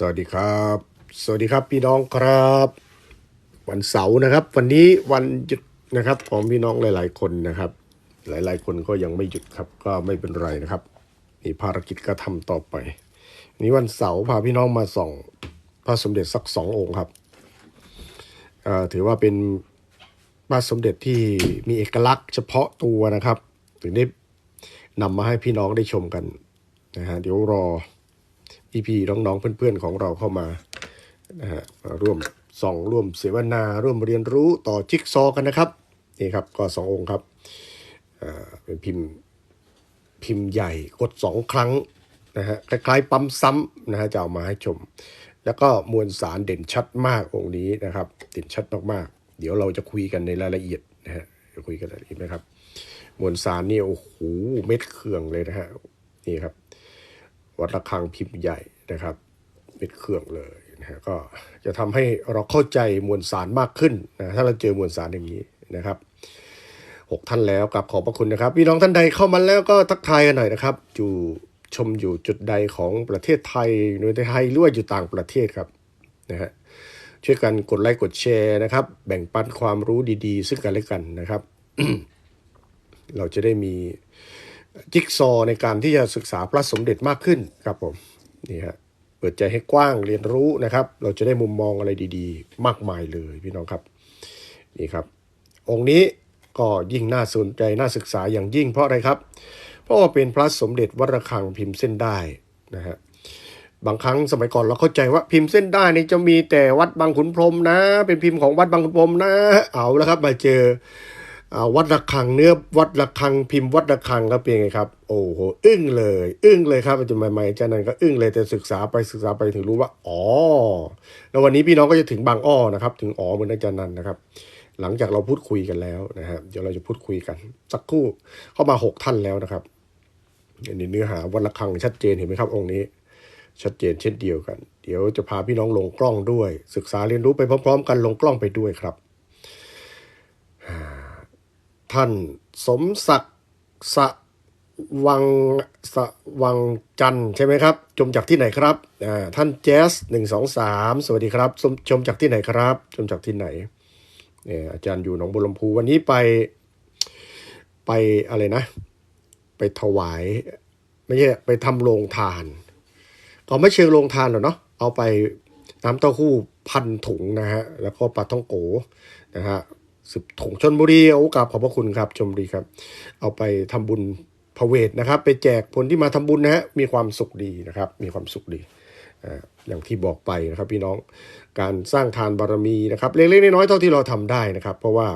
สวัสดีครับ สวัสดีครับพี่น้องครับ วันเสาร์นะครับ วันนี้วันหยุดนะครับของพี่น้องหลาย ๆ คนนะครับ หลาย ๆ คนก็ยังไม่หยุดครับ ก็ไม่เป็นไรนะครับ มีภารกิจก็ทำต่อไป นี้วันเสาร์พาพี่น้องมาส่องพระสมเด็จสักสององค์ครับถือว่าเป็นพระสมเด็จที่มีเอกลักษณ์เฉพาะตัวนะครับ ถึงได้นำมาให้พี่น้องได้ชมกันนะฮะเดี๋ยวรอ พี่ๆน้องๆเพื่อนๆของเราเข้ามานะฮะมาร่วมส่องร่วมเสวนาร่วมเรียนรู้ต่อจิ๊กซอกันนะครับนี่ครับก็สององค์ครับเป็นพิมพ์พิมพ์ใหญ่กดสองครั้งนะฮะคล้ายๆปั๊มซ้ำนะฮะจะเอามาให้ชม แล้วก็มวลสารเด่นชัดมากองค์นี้นะครับเด่นชัดมากๆ เดี๋ยวเราจะคุยกันในรายละเอียดนะฮะจะคุยกันรายละเอียดนะครับมวลสารนี่โอ้โหเม็ดเครื่องเลยนะฮะนี่ครับ วัดระฆังพิมพ์ใหญ่นะครับเป็นเครื่องเลยนะฮะก็จะทำให้เราเข้าใจมวลสารมากขึ้นนะถ้าเราเจอมวลสารอย่างนี้นะครับหกท่านแล้วกลับขอบพระคุณนะครับพี่น้องท่านใดเข้ามาแล้วก็ทักทายกันหน่อยนะครับอยู่ชมอยู่จุดใดของประเทศไทยในไทยหรือว่าอยู่ต่างประเทศครับนะฮะช่วยกันกดไลค์กดแชร์นะครับ แบ่งปันความรู้ดีๆ ซึ่งกันและกันนะครับ เราจะได้มี จิ๊กซอในการที่จะศึกษาพระสมเด็จมากขึ้นครับผมนี่ฮะเปิดใจให้กว้างเรียนรู้นะครับ เราจะได้มุมมองอะไรดีๆ มากมายเลยพี่น้องครับนี่ครับ องค์นี้ก็ยิ่งน่าสนใจน่าศึกษาอย่างยิ่งเพราะอะไรครับ เพราะว่าเป็นพระสมเด็จวัดระฆังพิมพ์เส้นได้นะฮะบางครั้งสมัยก่อนเราเข้าใจว่าพิมพ์เส้นได้นี่จะมีแต่วัดบางขุนพรมนะ เป็นพิมพ์ของวัดบางขุนพรมนะ เอาแล้วครับมาเจอ วัดระฆังเนื้อวัดระฆังพิมพ์วัดระฆังก็เป็นไงครับ โอ้โหอึ้งเลย อึ้งเลยครับอาจารย์ใหม่ๆอาจารย์นั้นก็อึ้งเลยแต่ศึกษาไปศึกษาไปถึงรู้ว่าอ๋อแล้ววันนี้พี่น้องก็จะถึงบางอ้อนะครับ ถึงอ๋อเหมือนอาจารย์นันนะครับ หลังจากเราพูดคุยกันแล้วนะฮะเดี๋ยวเราจะพูดคุยกัน สักครู่เข้ามาหกท่านแล้วนะครับอันนี้เนื้อหาวัดระฆังชัดเจนเห็นไหมครับ องค์นี้ ชัดเจนเช่นเดียวกัน เดี๋ยวจะพาพี่น้องลงกล้องด้วย ศึกษาเรียนรู้ไปพร้อม ๆ กันลงกล้องไปด้วยครับ ท่านสมศักดิ์สวังสะวังจันใช่ไหมครับ ชมจากที่ไหนครับท่านแจ๊สหนึ่งสองสามสวัสดีครับชมชมจากที่ไหนครับ ชมจากที่ไหนเนี่ยอาจารย์อยู่หนองบัวลำพูวันนี้ไปไปอะไรนะ ไปถวาย ไม่ใช่ไปทำโรงทานก็ไม่เชิงโรงทานหรอกเนาะเอาไปน้ำเต้าหู้พันถุงนะฮะแล้วก็ปลาท่องโกนะฮะ สิบถุงชนบุรีโอกาบขอบพระคุณครับชมบุรีครับ เอาไปทำบุญพระเวทนะครับ ไปแจกคนที่มาทำบุญนะฮะมีความสุขดีนะครับ มีความสุขดีอ่าอย่างที่บอกไปนะครับพี่น้องการสร้างทานบารมีนะครับเล็กๆน้อยๆเท่าที่เราทำได้นะครับ เพราะว่า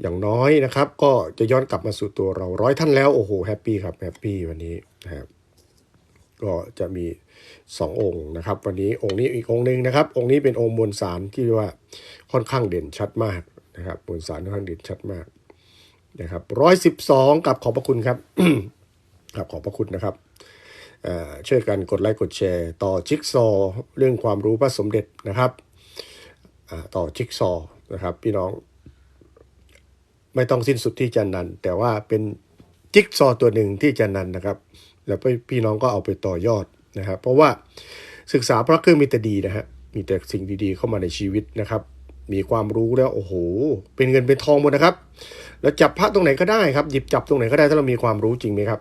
อย่างน้อยนะครับ ก็จะย้อนกลับมาสู่ตัวเราร้อยท่านแล้วโอ้โหแฮปปี้ครับแฮปปี้วันนี้นะครับก็จะมีสององค์นะครับ วันนี้องค์นี้อีกองค์หนึ่งนะครับ องค์นี้เป็นองค์มวลสารที่ว่าค่อนข้างเด่นชัดมาก นะครับมวลสารค่อนข้างเด่นชัดมากนะครับร้อยสิบสองกับขอบพระคุณครับครับขอบพระคุณนะครับช่วยกันกดไลค์กดแชร์ ต่อจิ๊กซอเรื่องความรู้พระสมเด็จนะครับต่อจิ๊กซอนะครับพี่น้อง ไม่ต้องสิ้นสุดที่จันนัน แต่ว่าเป็นจิ๊กซอตัวหนึ่งที่จันนันนะครับ แล้วพี่น้องก็เอาไปต่อยอดนะครับ เพราะว่าศึกษาพระเครื่องมีแต่ดีนะฮะมีแต่สิ่งดีๆเข้ามาในชีวิตนะครับ มีความรู้แล้วโอ้โห เป็นเงินเป็นทองหมดนะครับ แล้วจับพระตรงไหนก็ได้ครับ หยิบจับตรงไหนก็ได้ถ้าเรามีความรู้จริงไหมครับ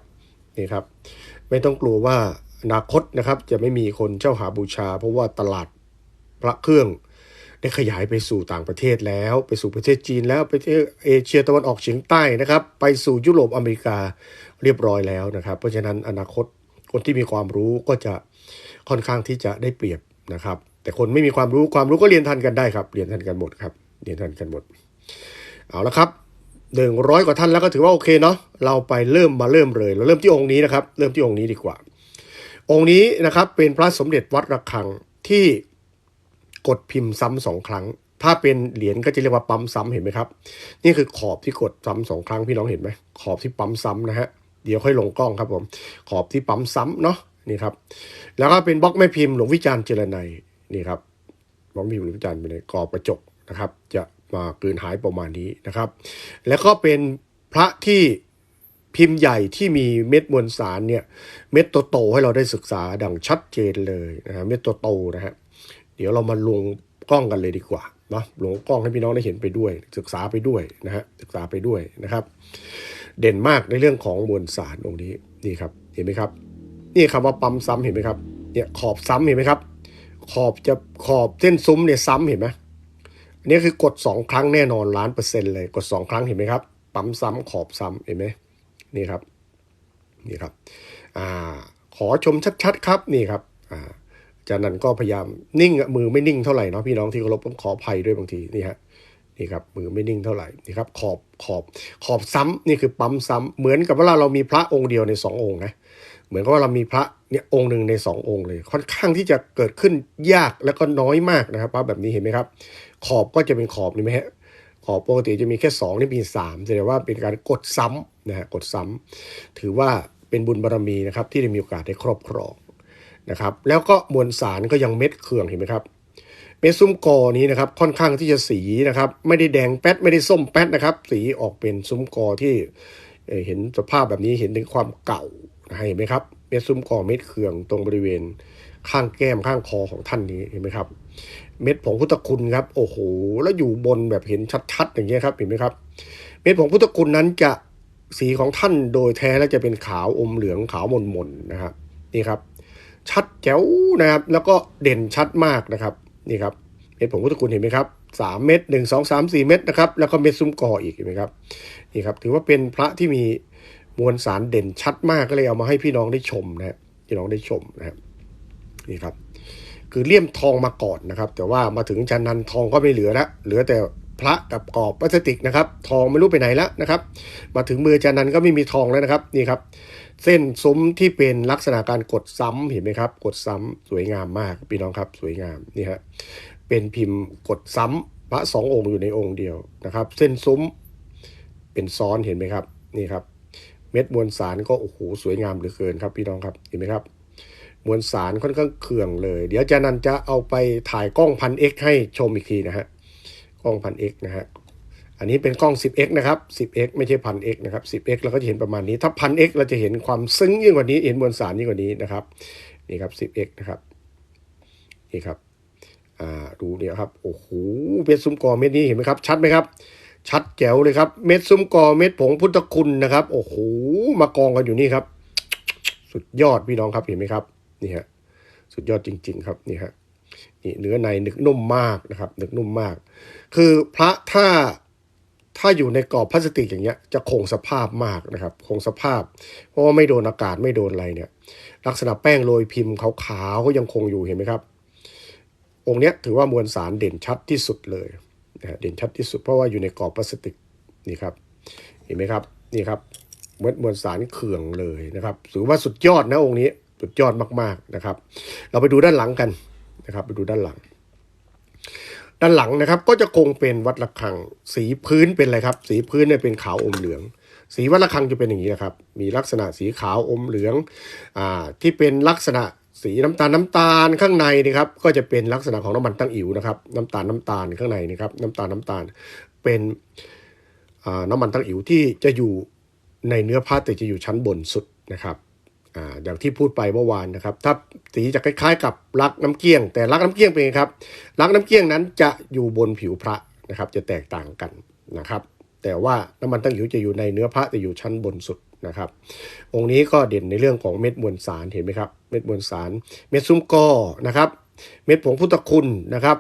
นี่ครับ ไม่ต้องกลัวว่าอนาคตนะครับ จะไม่มีคนเจ้าหาบูชา เพราะว่าตลาดพระเครื่องได้ขยายไปสู่ต่างประเทศแล้ว ไปสู่ประเทศจีนแล้วไปที่เอเชียตะวันออกเฉียงใต้นะครับ ไปสู่ยุโรปอเมริกาเรียบร้อยแล้วนะครับ เพราะฉะนั้นอนาคตคนที่มีความรู้ก็จะค่อนข้างที่จะได้เปรียบนะครับ แต่คนไม่มีความรู้ความรู้ก็เรียนทันกันได้ครับ เรียนทันกันหมดครับ เรียนทันกันหมด เอาละครับหนึ่งร้อยกว่าท่านแล้วก็ถือว่าโอเคเนาะเราไปเริ่มมาเริ่มเลย เราเริ่มที่องค์นี้นะครับ เริ่มที่องค์นี้ดีกว่า องค์นี้นะครับเป็นพระสมเด็จวัดระฆังที่กดพิมพ์ซ้ำสองครั้ง ถ้าเป็นเหรียญก็จะเรียกว่าปั๊มซ้ำเห็นไหมครับ นี่คือขอบที่กดซ้ำสองครั้งพี่น้องเห็นไหมขอบที่ปั๊มซ้ำนะฮะเดี๋ยวค่อยลงกล้องครับผมขอบที่ปั๊มซ้ำเนาะนี่ครับแล้วก็เป็นบล็อกแม่พิมพ์หลวงวิจารณ์เจรไน นี่ครับบล็อกแม่พิมพ์หลวงวิจารณ์เป็นกรอบกระจกนะครับ จะมาเกินหายประมาณนี้นะครับ แล้วก็เป็นพระที่พิมพ์ใหญ่ที่มีเม็ดมวลสารเนี่ยเม็ดโตๆให้เราได้ศึกษาดังชัดเจนเลยนะฮะเม็ดโตๆนะฮะเดี๋ยวเรามาลงกล้องกันเลยดีกว่าเนาะลงกล้องให้พี่น้องได้เห็นไปด้วย ศึกษาไปด้วยนะฮะศึกษาไปด้วยนะครับ เด่นมากในเรื่องของมวลสารตรงนี้นี่ครับเห็นไหมครับ นี่คำว่าปั๊มซ้ำเห็นไหมครับเนี่ยขอบซ้ำเห็นไหมครับ ขอบจะขอบเส้นซุ้มเนี่ยซ้ำเห็นไหมอันนี้คือกดสองครั้งแน่นอนล้านเปอร์เซ็นต์เลยกดสองครั้งเห็นไหมครับ ปั๊มซ้ำขอบซ้ำเห็นไหมนี่ครับนี่ครับอ่าขอชมชัดๆครับนี่ครับอ่าจากนั้นก็พยายามนิ่งมือไม่นิ่งเท่าไหร่เนาะพี่น้องที่เคารพต้องขออภัยด้วยบางทีนี่ฮะนี่ครับมือไม่นิ่งเท่าไหร่นี่ครับขอบขอบขอบซ้ำนี่คือปั๊มซ้ำเหมือนกับเวลาเรามีพระองค์เดียวในสององค์นะ เหมือนกับว่าเรามีพระเนี่ยองค์หนึ่งในสององค์เลย ค่อนข้างที่จะเกิดขึ้นยากแล้วก็น้อยมากนะครับพระแบบนี้เห็นไหมครับ ขอบก็จะเป็นขอบนี่ไหมฮะขอบปกติจะมีแค่สองนี่มีสามแสดงว่าเป็นการกดซ้ำนะฮะกดซ้ำถือว่าเป็นบุญบารรมีนะครับที่ได้มีโอกาสได้ครอบครองนะครับ แล้วก็มวลสารก็ยังเม็ดเคืองเห็นไหมครับเม็ดซุ้มกอนี้นะครับค่อนข้างที่จะสีนะครับไม่ได้แดงแป๊ดไม่ได้ส้มแป๊ดนะครับ สีออกเป็นซุ้มกอที่เห็นสภาพแบบนี้เห็นถึงความเก่า เห็นไหมครับเม็ดซุ้มกอเม็ดเคืองตรงบริเวณข้างแก้มข้างคอของท่านนี้เห็นไหมครับ เม็ดผงพุทธคุณครับโอ้โหแล้วอยู่บนแบบเห็นชัดๆอย่างเงี้ยครับเห็นไหมครับ เม็ดผงพุทธคุณนั้นจะสีของท่านโดยแท้แล้วจะเป็นขาวอมเหลืองขาวมนมนๆนะครับนี่ครับ ชัดแจ๋วนะครับ แล้วก็เด่นชัดมากนะครับนี่ครับเม็ดผงพุทธคุณเห็นไหมครับสามเม็ดหนึ่งสองสามสี่เม็ดนะครับแล้วก็เม็ดซุ้มกออีกเห็นไหมครับนี่ครับถือว่าเป็นพระที่มี มวลสารเด่นชัดมากก็เลยเอามาให้พี่น้องได้ชมนะพี่น้องได้ชมนะครับนี่ครับ คือเลี่ยมทองมาก่อนนะครับ แต่ว่ามาถึงจันนันทองก็ไม่เหลือล้วเหลือแต่พระกับกรอบพลาสติกนะครับ ทองไม่รู้ไปไหนแล้วนะครับ มาถึงมือจันนันก็ไม่มีทองแล้วนะครับนี่ครับ เส้นซุ้มที่เป็นลักษณะการกดซ้ำเห็นไหมครับ กดซ้ำสวยงามมากพี่น้องครับสวยงามนี่ฮะเป็นพิมพ์กดซ้ำพระสององค์อยู่ในองค์เดียวนะครับ เส้นซุ้มเป็นซ้อนเห็นไหมครับนี่ครับ เม็ดมวลสารก็โอ้โหสวยงามเหลือเกินครับพี่น้องครับเห็นไหมครับ มวลสารค่อนข้างเคืองเลย เดี๋ยวอาจารย์นันจะเอาไปถ่ายกล้องพันเอ็กให้ชมอีกทีนะฮะกล้องพันเอ็กนะฮะอันนี้เป็นกล้อง 10x นะครับ 10x ไม่ใช่พัน x นะครับ 10x เราก็จะเห็นประมาณนี้ ถ้าพัน x เราจะเห็นความซึ้งยิ่งกว่านี้เห็นมวลสารยิ่งกว่านี้นะครับนี่ครับ 10x นะครับนี่ครับอ่าดูเนี่ยครับโอ้โหเม็ดซุ้มกอเม็ดนี้เห็นไหมครับ ชัดไหมครับ ชัดแจ๋วเลยครับ เม็ดซุ้มกอเม็ดผงพุทธคุณนะครับ โอ้โหมากองกันอยู่นี่ครับ สุดยอดพี่น้องครับเห็นไหมครับนี่ฮะสุดยอดจริง ๆ ครับนี่ฮะนี่เนื้อในหนึกนุ่มมากนะครับหนึกนุ่มมาก คือพระถ้าถ้าอยู่ในกรอบพลาสติกอย่างเงี้ยจะคงสภาพมากนะครับ คงสภาพ เพราะว่าไม่โดนอากาศไม่โดนอะไรเนี่ย ลักษณะแป้งโรยพิมพ์ขาวๆก็ยังคงอยู่เห็นไหมครับ องค์เนี้ยถือว่ามวลสารเด่นชัดที่สุดเลย นะเด่นชัดที่สุดเพราะว่าอยู่ในกรอบพลาสติกนี่ครับเห็นไหมครับนี่ครับเม็ดมวลสารเขื่องเลยนะครับถือว่าสุดยอดนะองค์นี้สุดยอดมากๆนะครับ เราไปดูด้านหลังกันนะครับ ไปดูด้านหลัง ด้านหลังนะครับ ก็จะคงเป็นวัดระฆัง สีพื้นเป็นอะไรครับ สีพื้นเนี่ยเป็นขาวอมเหลือง สีวัดระฆังจะเป็นอย่างนี้นะครับ มีลักษณะสีขาวอมเหลืองอ่าที่เป็นลักษณะ สีน้ำตาลน้ำตาลข้างในนะครับก็จะเป็นลักษณะของน้ำมันตั้งอิ๋วนะครับน้ำตาลน้ำตาลข้างในนะครับน้ำตาลน้ำตาลเป็นน้ำมันตั้งอิ๋วที่จะอยู่ในเนื้อผ้าแต่จะอยู่ชั้นบนสุดนะครับอย่างที่พูดไปเมื่อวานนะครับ ถ้าสีจะคล้ายๆ กับลักน้ำเกลี้ยง แต่ลักน้ำเกลี้ยงเป็นไงครับลักน้ำเกลี้ยงนั้นจะอยู่บนผิวพระนะครับ จะแตกต่างกันนะครับ แต่ว่าน้ำมันตั้งหิวจะอยู่ในเนื้อพระแต่อยู่ชั้นบนสุด นะครับ องค์นี้ก็เด่นในเรื่องของเม็ดมวลสารเห็นไหมครับ เม็ดมวลสาร เม็ดซุ้มกอนะครับ เม็ดผงพุทธคุณนะครับ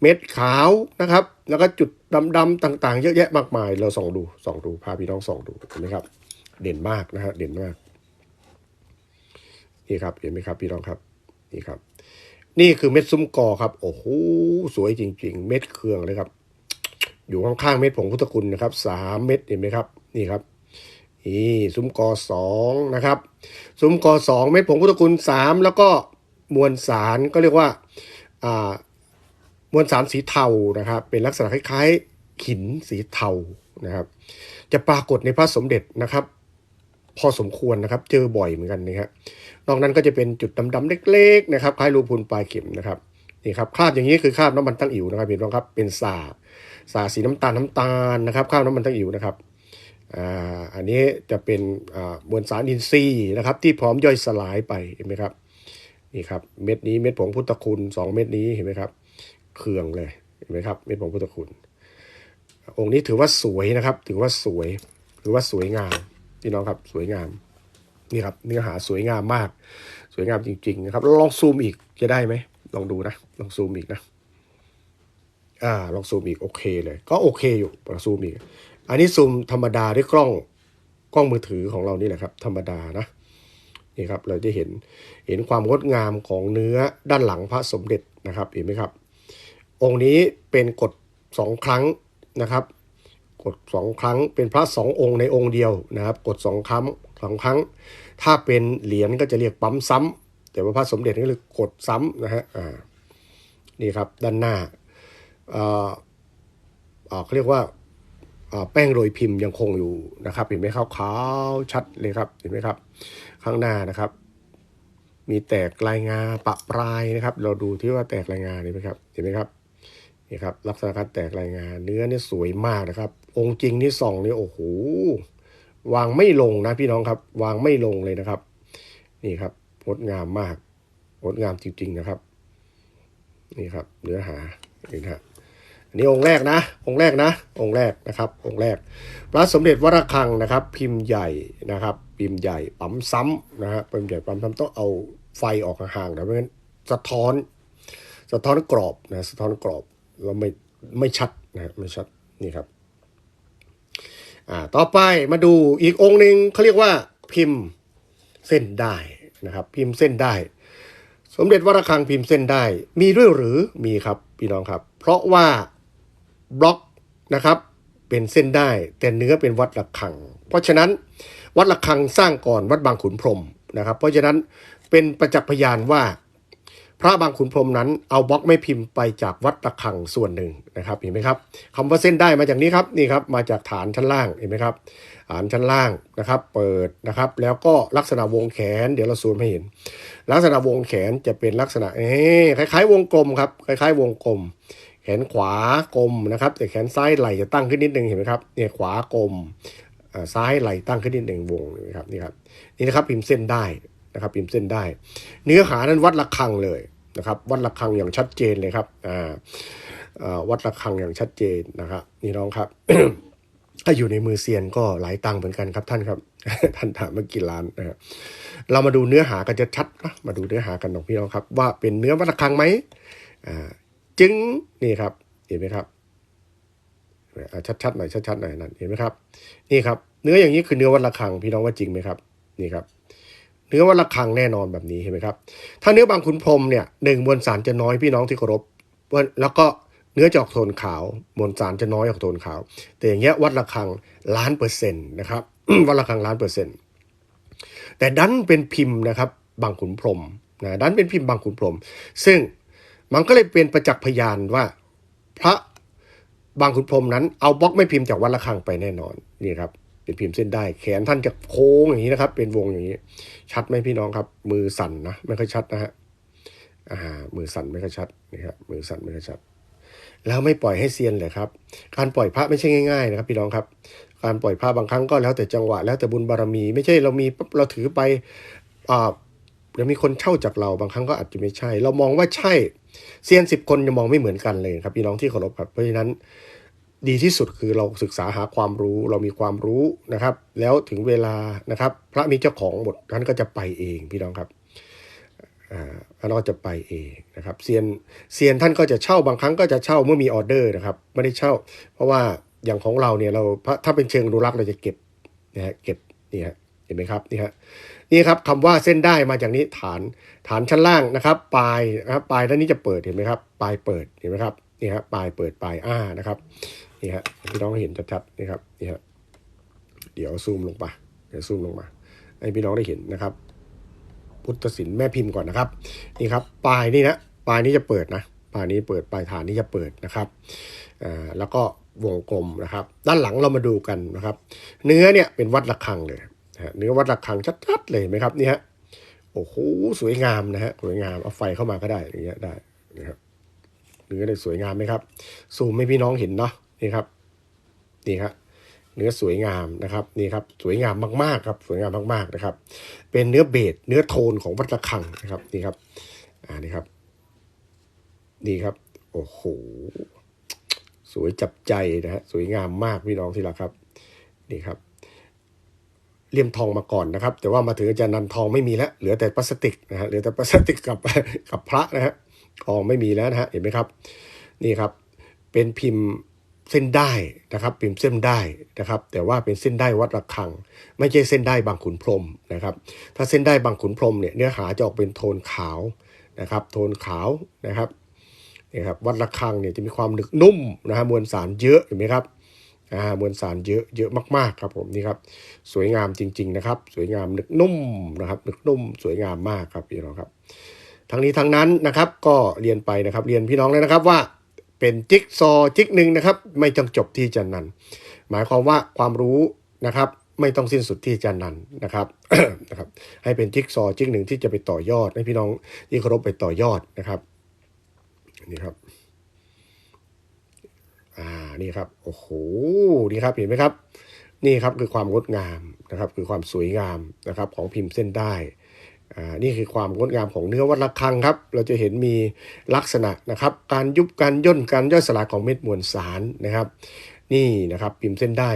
เม็ดขาวนะครับ แล้วก็จุดดำๆต่าง ๆ เยอะแยะมากมาย เราส่องดูส่องดูพาพี่น้องส่องดูเห็นไหมครับ เด่นมากนะฮะเด่นมากนี่ครับเห็นไหมครับพี่น้องครับนี่ครับ นี่คือเม็ดซุ้มกอครับ โอ้โหสวยจริง ๆ เม็ดเครื่องเลยครับ อยู่ข้างๆเม็ดผงพุทธคุณนะครับสามเม็ดเห็นไหมครับ นี่ครับ นี่ซุ้มกอสองนะครับ ซุ้มกอสองเม็ดผงพุทธคุณสามแล้วก็มวลสารก็เรียกว่าอ่ามวลสารสีเทานะครับ เป็นลักษณะคล้ายๆหินสีเทานะครับ จะปรากฏในพระสมเด็จนะครับ พอสมควรนะครับ เจอบ่อยเหมือนกันนะครับนอกนั้นก็จะเป็นจุดดำๆเล็กๆนะครับคล้ายรูพุนปลายเข็มนะครับนี่ครับคราบอย่างนี้คือคราบน้ำมันตั้งอิ๋วนะครับเห็นไหมครับเป็นสาสาสีน้ำตาลน้ำตาลนะครับคราบน้ำมันตั้งอิ๋วนะครับ อ่าอันนี้จะเป็นมวลสารอินทรีย์นะครับ ที่พร้อมย่อยสลายไปเห็นไหมครับนี่ครับเม็ดนี้เม็ดผงพุทธคุณสองเม็ดนี้เห็นไหมครับเครื่องเลยเห็นไหมครับเม็ดผงพุทธคุณ องค์นี้ถือว่าสวยนะครับ ถือว่าสวยถือว่าสวยงามพี่น้องครับสวยงามนี่ครับเนื้อหาสวยงามมาก สวยงามจริงๆนะครับลองซูมอีกจะได้ไหมลองดูนะลองซูมอีกนะอ่าลองซูมอีกโอเคเลย ก็โอเคอยู่ลองซูมอีก อันนี้ซูมธรรมดาด้วยกล้องกล้องมือถือของเรานี่แหละครับ ธรรมดานะนี่ครับเราจะเห็นเห็นความงดงามของเนื้อด้านหลังพระสมเด็จนะครับเห็นไหมครับ องค์นี้เป็นกดสองครั้งนะครับกดสองครั้งเป็นพระสององค์ในองค์เดียวนะครับ กดสองครั้งสองครั้ง ถ้าเป็นเหรียญก็จะเรียกปั๊มซ้ำแต่ว่าพระสมเด็จนี่คือกดซ้ำนะฮะอ่านี่ครับด้านหน้าเอ่อเขาเรียกว่า แป้งโรยพิมพ์ยังคงอยู่นะครับ เห็นไหมครับขาวชัดเลยครับ เห็นไหมครับ ข้างหน้านะครับ มีแตกลายงาปะปลายนะครับ เราดูที่ว่าแตกลายงาเห็นไหมครับ เห็นไหมครับนี่ครับลักษณะการแตกรายงาเนื้อเนี่ยสวยมากนะครับ องค์จริงนี่ส่องนี่โอ้โหวางไม่ลงนะพี่น้องครับ วางไม่ลงเลยนะครับ นี่ครับงดงามมากงดงามจริงๆนะครับ นี่ครับเนื้อหานี่นะฮะ อันนี้องค์แรกนะ องค์แรกนะ องค์แรกนะครับ องค์แรก พระสมเด็จวรคังนะครับ พิมพ์ใหญ่นะครับ พิมพ์ใหญ่ปั๊มซ้ำนะฮะพิมพ์ใหญ่ปั๊มซ้ำต้องเอาไฟออกห่างๆนะไม่งั้นสะท้อน สะท้อนกรอบนะสะท้อนกรอบเราไม่ไม่ชัดนะไม่ชัดนี่ครับอ่าต่อไปมาดูอีกองค์หนึ่งเขาเรียกว่าพิมพ์เส้นได้นะครับ พิมพ์เส้นได้ สมเด็จวรคังพิมพ์เส้นได้ มีด้วยหรือมีครับพี่น้องครับ เพราะว่า บล็อกนะครับเป็นเส้นได้ แต่เนื้อเป็นวัดระฆัง เพราะฉะนั้นวัดระฆังสร้างก่อนวัดบางขุนพรมนะครับ เพราะฉะนั้นเป็นประจักษ์พยานว่า พระบางขุนพรมนั้นเอาบล็อกไม่พิมพ์ไปจากวัดระฆังส่วนหนึ่งนะครับเห็นไหมครับคำว่าเส้นได้มาจากนี้ครับนี่ครับมาจากฐานชั้นล่างเห็นไหมครับฐานชั้นล่างนะครับ เปิดนะครับ แล้วก็ลักษณะวงแขน เดี๋ยวเราซูมให้เห็น ลักษณะวงแขนจะเป็นลักษณะเอ๊ะคล้ายๆ วงกลมครับคล้าย ๆ วงกลม แขนขวากลมนะครับแต่แขนซ้ายไหล่จะตั้งขึ้นนิดนึงเห็นไหมครับเนี่ยขวากลมซ้ายไหล่ตั้งขึ้นนิดหนึ่งวงนะครับนี่ครับนี่นะครับพิมพ์เส้นได้นะครับพิมพ์เส้นได้ เนื้อหานั้นวัดระฆังเลยนะครับวัดระฆังอย่างชัดเจนเลยครับอ่าวัดระฆังอย่างชัดเจนนะครับนี่น้องครับ ถ้าอยู่ในมือเซียนก็หลายตังเหมือนกันครับท่านครับ ท่านถามเมื่อกี่ล้านนะครับเรามาดูเนื้อหากันจะชัดนะมาดูเนื้อหากันของพี่น้องครับ ว่าเป็นเนื้อวัดระฆังไหมอ่า จึงนี่ครับ เห็นไหมครับชัดๆหน่อยชัดๆหน่อยนั่นเห็นไหมครับ นี่ครับ เนื้ออย่างนี้คือเนื้อวัดระฆังพี่น้องว่าจริงไหมครับ นี่ครับ เนื้อวัดระฆังแน่นอนแบบนี้เห็นไหมครับ ถ้าเนื้อบางขุนพรมเนี่ยหนึ่งมวลสารจะน้อยพี่น้องที่เคารพแล้วก็เนื้อจะออกโทนขาว มวลสารจะน้อยออกโทนขาว แต่อย่างเงี้ยวัดระฆังล้านเปอร์เซ็นต์นะครับวัดระฆังล้านเปอร์เซ็นต์แต่ดันเป็นพิมพ์นะครับบางขุนพรมนะดันเป็นพิมพ์บางขุนพรม ซึ่ง มันก็เลยเป็นประจักษ์พยานว่า พระบางขุนพรมนั้น เอาบล็อกไม่พิมพ์จากวัดระฆังไปแน่นอนนี่ครับเป็นพิมพ์เส้นได้ แขนท่านจะโค้งอย่างนี้นะครับ เป็นวงอย่างนี้ ชัดไหมพี่น้องครับ มือสั่นนะไม่ค่อยชัดนะฮะอ่ามือสั่นไม่ค่อยชัดนี่ครับมือสั่นไม่ค่อยชัด แล้วไม่ปล่อยให้เซียนเลยครับ การปล่อยพระไม่ใช่ง่ายๆนะครับ พี่น้องครับการปล่อยพระบางครั้งก็แล้วแต่จังหวะแล้วแต่บุญบารมี ไม่ใช่เรามีปั๊บเราถือไปอ่า เดี๋ยวมีคนเช่าจากเราบางครั้งก็อาจจะไม่ใช่ เรามองว่าใช่เซียนสิบคนจะมองไม่เหมือนกันเลยครับพี่น้องที่เคารพครับเพราะฉะนั้นดีที่สุดคือเราศึกษาหาความรู้เรามีความรู้นะครับ แล้วถึงเวลานะครับ พระมีเจ้าของหมดท่านก็จะไปเองพี่น้องครับอ่าท่านก็จะไปเองนะครับเซียนเซียนท่านก็จะเช่าบางครั้งก็จะเช่าเมื่อมีออเดอร์นะครับ ไม่ได้เช่า เพราะว่าอย่างของเราเนี่ยเราถ้าเป็นเชิงอนุรักษ์เราจะเก็บนะฮะเก็บนี่ฮะเห็นไหมครับนี่ฮะ นี่ครับคำว่าเส้นได้มาจากนี้ฐานฐานชั้นล่างนะครับ ปลายนะครับปลายด้านนี้จะเปิดเห็นไหมครับ ปลายเปิดเห็นไหมครับนี่ฮะปลายเปิดปลายอ้านะครับนี่ฮะพี่น้องเห็นชัดๆนี่ครับนี่ฮะเดี๋ยวซูมลงไปเดี๋ยวซูมลงมาให้พี่น้องได้เห็นนะครับ พุทธศิลป์แม่พิมพ์ก่อนนะครับ นี่ครับ ปลายนี่นะปลายนี้จะเปิดนะปลายนี้เปิดปลายฐานนี้จะเปิดนะครับอ่าแล้วก็วงกลมนะครับ ด้านหลังเรามาดูกันนะครับ เนื้อเนี่ยเป็นวัดระฆังเลย นะเนื้อวัดระฆังชัดๆเลยไหมครับนี่ฮะโอ้โหสวยงามนะฮะสวยงามเอาไฟเข้ามาก็ได้อย่างเงี้ยได้นะครับเนื้อได้สวยงามไหมครับซูมให้พี่น้องเห็นเนาะนี่ครับนี่ครับเนื้อสวยงามนะครับนี่ครับสวยงามมากๆครับสวยงามมากๆนะครับ เป็นเนื้อเบสเนื้อโทนของวัดระฆังนะครับนี่ครับอ่านี่ครับนี่ครับโอ้โหสวยจับใจนะฮะสวยงามมากพี่น้องที่รักครับนี่ครับ เลี่ยมทองมาก่อนนะครับ แต่ว่ามาถึงอาจารย์นันทองไม่มีแล้ว เหลือแต่พลาสติกนะฮะเหลือแต่พลาสติกกับกับพระนะฮะทองไม่มีแล้วนะฮะเห็นไหมครับนี่ครับเป็นพิมพ์เส้นได้นะครับ พิมพ์เส้นได้นะครับ แต่ว่าเป็นเส้นได้วัดระฆัง ไม่ใช่เส้นได้บางขุนพรมนะครับ ถ้าเส้นได้บางขุนพรมเนี่ยเนื้อหาจะออกเป็นโทนขาวนะครับ โทนขาวนะครับนี่ครับวัดระฆังเนี่ยจะมีความหนึกนุ่มนะฮะมวลสารเยอะเห็นไหมครับ อ่ามวลสารเยอะเยอะมากๆครับผมนี่ครับสวยงามจริง ๆ นะครับ สวยงามนึกนุ่มนะครับนึกนุ่มสวยงามมากครับพี่น้องครับ ทั้งนี้ทั้งนั้นนะครับก็เรียนไปนะครับเรียนพี่น้องเลยนะครับว่าเป็นจิ๊กซอจิ๊กหนึ่งนะครับ ไม่จงจบที่จันนันหมายความว่าความรู้นะครับไม่ต้องสิ้นสุดที่จันนันนะครับนะครับ ให้เป็นจิ๊กซอจิ๊กหนึ่งที่จะไปต่อยอด ให้พี่น้องที่เคารพไปต่อยอดนะครับนี่ครับ นี่ครับโอ้โหนี่ครับเห็นไหมครับ นี่ครับคือความงดงามนะครับ คือความสวยงามนะครับของพิมพ์เส้นได้อ่านี่คือความงดงามของเนื้อวัดระฆังครับ เราจะเห็นมีลักษณะนะครับ การยุบการย่นการย่อยสลายของเม็ดมวลสารนะครับ นี่นะครับพิมพ์เส้นได้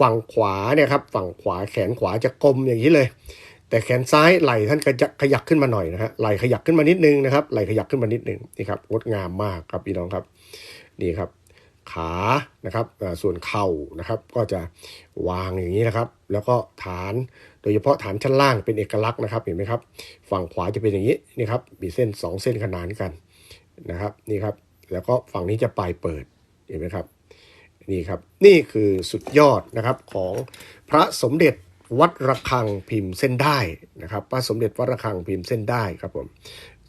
ฝั่งขวาเนี่ยครับฝั่งขวาแขนขวาจะกลมอย่างนี้เลย แต่แขนซ้ายไหล่ท่านก็จะขยักขึ้นมาหน่อยนะฮะไหล่ขยักขึ้นมานิดนึงนะครับไหล่ขยักขึ้นมานิดนึงนี่ครับงดงามมากครับพี่น้องครับนี่ครับ ขานะครับส่วนเข่านะครับก็จะวางอย่างนี้นะครับ แล้วก็ฐานโดยเฉพาะฐานชั้นล่างเป็นเอกลักษณ์นะครับเห็นไหมครับ ฝั่งขวาจะเป็นอย่างนี้นี่ครับมีเส้นสองเส้นขนานกันนะครับนี่ครับแล้วก็ฝั่งนี้จะปลายเปิดเห็นไหมครับนี่ครับนี่คือสุดยอดนะครับของพระสมเด็จวัดระฆังพิมพ์เส้นได้นะครับ พระสมเด็จวัดระฆังพิมพ์เส้นได้ครับผม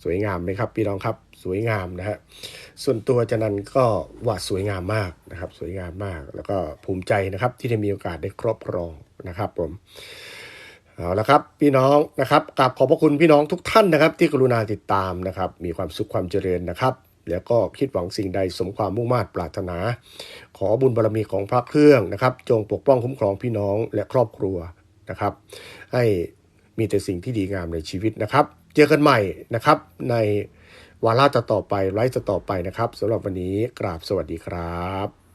สวยงามไหมครับพี่น้องครับ สวยงามนะฮะส่วนตัวจารย์นันก็ว่าสวยงามมากนะครับ สวยงามมาก แล้วก็ภูมิใจนะครับที่ได้มีโอกาสได้ครอบครองนะครับผมเอาละครับพี่น้องนะครับกราบขอบพระคุณพี่น้องทุกท่านนะครับ ที่กรุณาติดตามนะครับ มีความสุขความเจริญนะครับ แล้วก็คิดหวังสิ่งใดสมความมุ่งมา่ปรารถนา ขอบุญบารมีของพระเครื่องนะครับ จงปกป้องคุ้มครองพี่น้องและครอบครัวนะครับ ให้มีแต่สิ่งที่ดีงามในชีวิตนะครับ เจอกันใหม่นะครับใน วาระจะต่อไปไลฟ์จะต่อไปนะครับสำหรับวันนี้กราบสวัสดีครับ